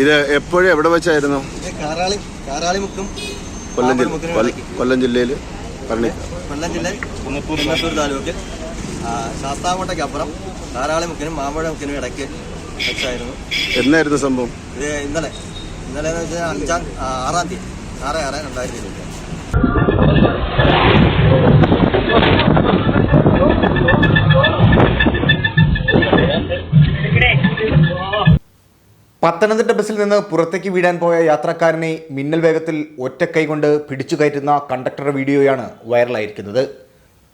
ഇത് എപ്പോഴും എവിടെ വെച്ചായിരുന്നു? കൊല്ലം ജില്ല കൊല്ലം ജില്ലയിൽ പറഞ്ഞി. കൊല്ലം ജില്ലയിൽ കുന്നത്തൂർ താലൂക്കിൽ ശാസ്താംകോട്ടയ്ക്ക് അപ്പുറം കാറാളിമുക്കിനും മാമ്പഴമുക്കിനും ഇടയ്ക്ക് വെച്ചായിരുന്നു. എന്നായിരുന്നു സംഭവം? ഇത് ഇന്നലെ ഇന്നലെ എന്ന് വെച്ചാൽ അഞ്ചാം ആറാം തീയതി ആറ് ആറ് രണ്ടായിരത്തി ഇരുപത്തി പത്തനംതിട്ട ബസ്സിൽ നിന്ന് പുറത്തേക്ക് വീഴാൻ പോയ യാത്രക്കാരനെ മിന്നൽ വേഗത്തിൽ ഒറ്റക്കൈ കൊണ്ട് പിടിച്ചു കയറ്റുന്ന കണ്ടക്ടറുടെ വീഡിയോയാണ് വൈറലായിരിക്കുന്നത്.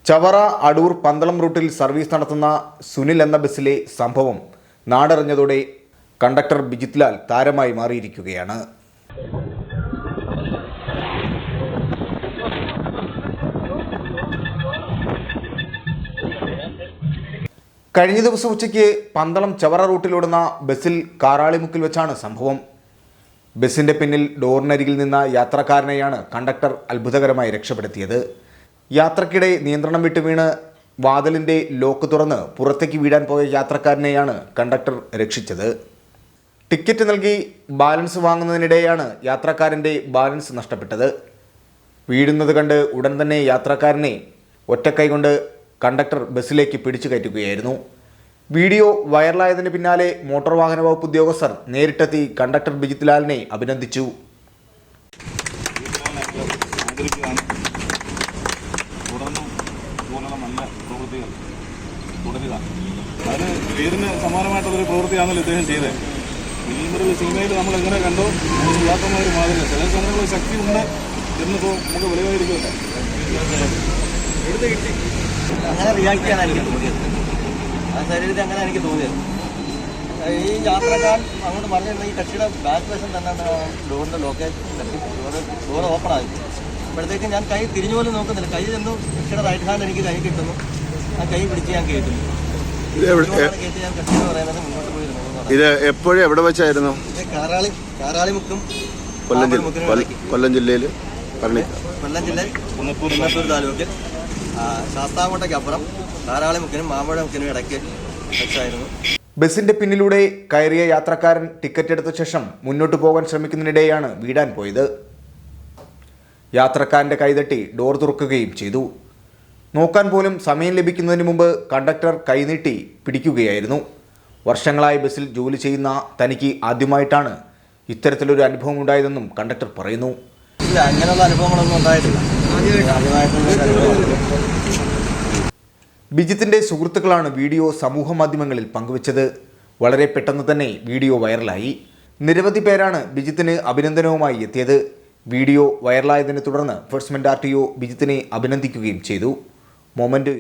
ചവറ അടൂർ പന്തളം റൂട്ടിൽ സർവീസ് നടത്തുന്ന സുനിൽ എന്ന ബസ്സിലെ സംഭവം നാടറിഞ്ഞതോടെ കണ്ടക്ടർ ബിജിത് ലാൽ താരമായി മാറിയിരിക്കുകയാണ്. കഴിഞ്ഞ ദിവസം ഉച്ചയ്ക്ക് പന്തളം ചവറ റൂട്ടിലോടുന്ന ബസ്സിൽ കാറാളിമുക്കിൽ വെച്ചാണ് സംഭവം. ബസ്സിന്റെ പിന്നിൽ ഡോറിനരികിൽ നിന്ന യാത്രക്കാരനെയാണ് കണ്ടക്ടർ അത്ഭുതകരമായി രക്ഷപ്പെടുത്തിയത്. യാത്രക്കിടെ നിയന്ത്രണം വിട്ട് വീണ് വാതിലിന്റെ ലോക്ക് തുറന്ന് പുറത്തേക്ക് വീടാൻ പോയ യാത്രക്കാരനെയാണ് കണ്ടക്ടർ രക്ഷിച്ചത്. ടിക്കറ്റ് നൽകി ബാലൻസ് വാങ്ങുന്നതിനിടെയാണ് യാത്രക്കാരന്റെ ബാലൻസ് നഷ്ടപ്പെട്ടത്. വീഴുന്നത് കണ്ട് ഉടൻ തന്നെ യാത്രക്കാരനെ ഒറ്റക്കൈ കൊണ്ട് കണ്ടക്ടർ ബസ്സിലേക്ക് പിടിച്ചു കയറ്റുകയായിരുന്നു. വീഡിയോ വൈറലായതിന് പിന്നാലെ മോട്ടോർ വാഹന വകുപ്പ് ഉദ്യോഗസ്ഥർ നേരിട്ടെത്തി കണ്ടക്ടർ ബിജിത് ലാലിനെ അഭിനന്ദിച്ചു. തുടരുക സിനിമയിൽ നമ്മൾ എങ്ങനെ കണ്ടോ ശക്തി ഉണ്ട് നമുക്ക് വെളിവായിരിക്കുമല്ലോ അങ്ങനെ റിയാക്ട് ചെയ്യാൻ എനിക്ക് തോന്നിയത്. ആ ശരീരത്തിൽ അങ്ങനെ എനിക്ക് തോന്നിയത്. ഈ യാത്രക്കാരൻ അങ്ങോട്ട് പറഞ്ഞിരുന്ന ഈ കക്ഷിയുടെ ബാക്ക് വശം തന്നെ ഡോറിന്റെ ലോക്കേജ് തട്ടി ഡോറ് ഡോർ ഓപ്പൺ ആയി. അപ്പോഴത്തേക്കും ഞാൻ കൈ തിരിഞ്ഞു പോലും നോക്കുന്നില്ല. കൈ ചെന്നു കക്ഷിയുടെ റൈറ്റ് ഹാൻഡ് എനിക്ക് കൈ കിട്ടുന്നു. ആ കൈ പിടിച്ച് ഞാൻ കയറ്റുന്നു കയറ്റി ഞാൻ പറയുന്നത് മുന്നോട്ട് പോയിരുന്നു. ഇത് എപ്പോഴും എവിടെ വെച്ചായിരുന്നു? കാറാളി കാറാളിമുക്കും കൊല്ലം കൊല്ല-. കൊല്ലം ജില്ലയിൽ കുന്നത്തൂർ താലൂക്കിൽ ശാസ്താംകോട്ടയ്ക്ക് അപ്പുറം ധാരാളം മുക്കിനും മാമ്പഴ മുക്കിനും ഇടയ്ക്ക് വെച്ചായിരുന്നു. ബസിന്റെ പിന്നിലൂടെ കയറിയ യാത്രക്കാരൻ ടിക്കറ്റ് എടുത്ത ശേഷം മുന്നോട്ട് പോകാൻ ശ്രമിക്കുന്നതിനിടെയാണ് വീടാൻ പോയത്. യാത്രക്കാരന്റെ കൈതട്ടി ഡോർ തുറക്കുകയും ചെയ്തു. നോക്കാൻ പോലും സമയം ലഭിക്കുന്നതിന് മുമ്പ് കണ്ടക്ടർ കൈനീട്ടി പിടിക്കുകയായിരുന്നു. വർഷങ്ങളായി ബസ്സിൽ ജോലി ചെയ്യുന്ന തനിക്ക് ആദ്യമായിട്ടാണ് ഇത്തരത്തിലൊരു അനുഭവം ഉണ്ടായതെന്നും കണ്ടക്ടർ പറയുന്നു. ഇല്ല അങ്ങനെയുള്ള അനുഭവങ്ങളൊന്നും ഉണ്ടായിട്ടില്ല. ബിജിത്തിന്റെ സുഹൃത്തുക്കളാണ് വീഡിയോ സമൂഹമാധ്യമങ്ങളിൽ പങ്കുവച്ചത്. വളരെ പെട്ടെന്ന് തന്നെ വീഡിയോ വൈറലായി. നിരവധി പേരാണ് ബിജിത്തിന് അഭിനന്ദനവുമായി എത്തിയത്. വീഡിയോ വൈറലായതിനെ തുടർന്ന് എൻഫോഴ്സ്മെന്റ് ആർ ടി ഒ ബിജിത്തിനെ അഭിനന്ദിക്കുകയും ചെയ്തു. മൊമെന്റ്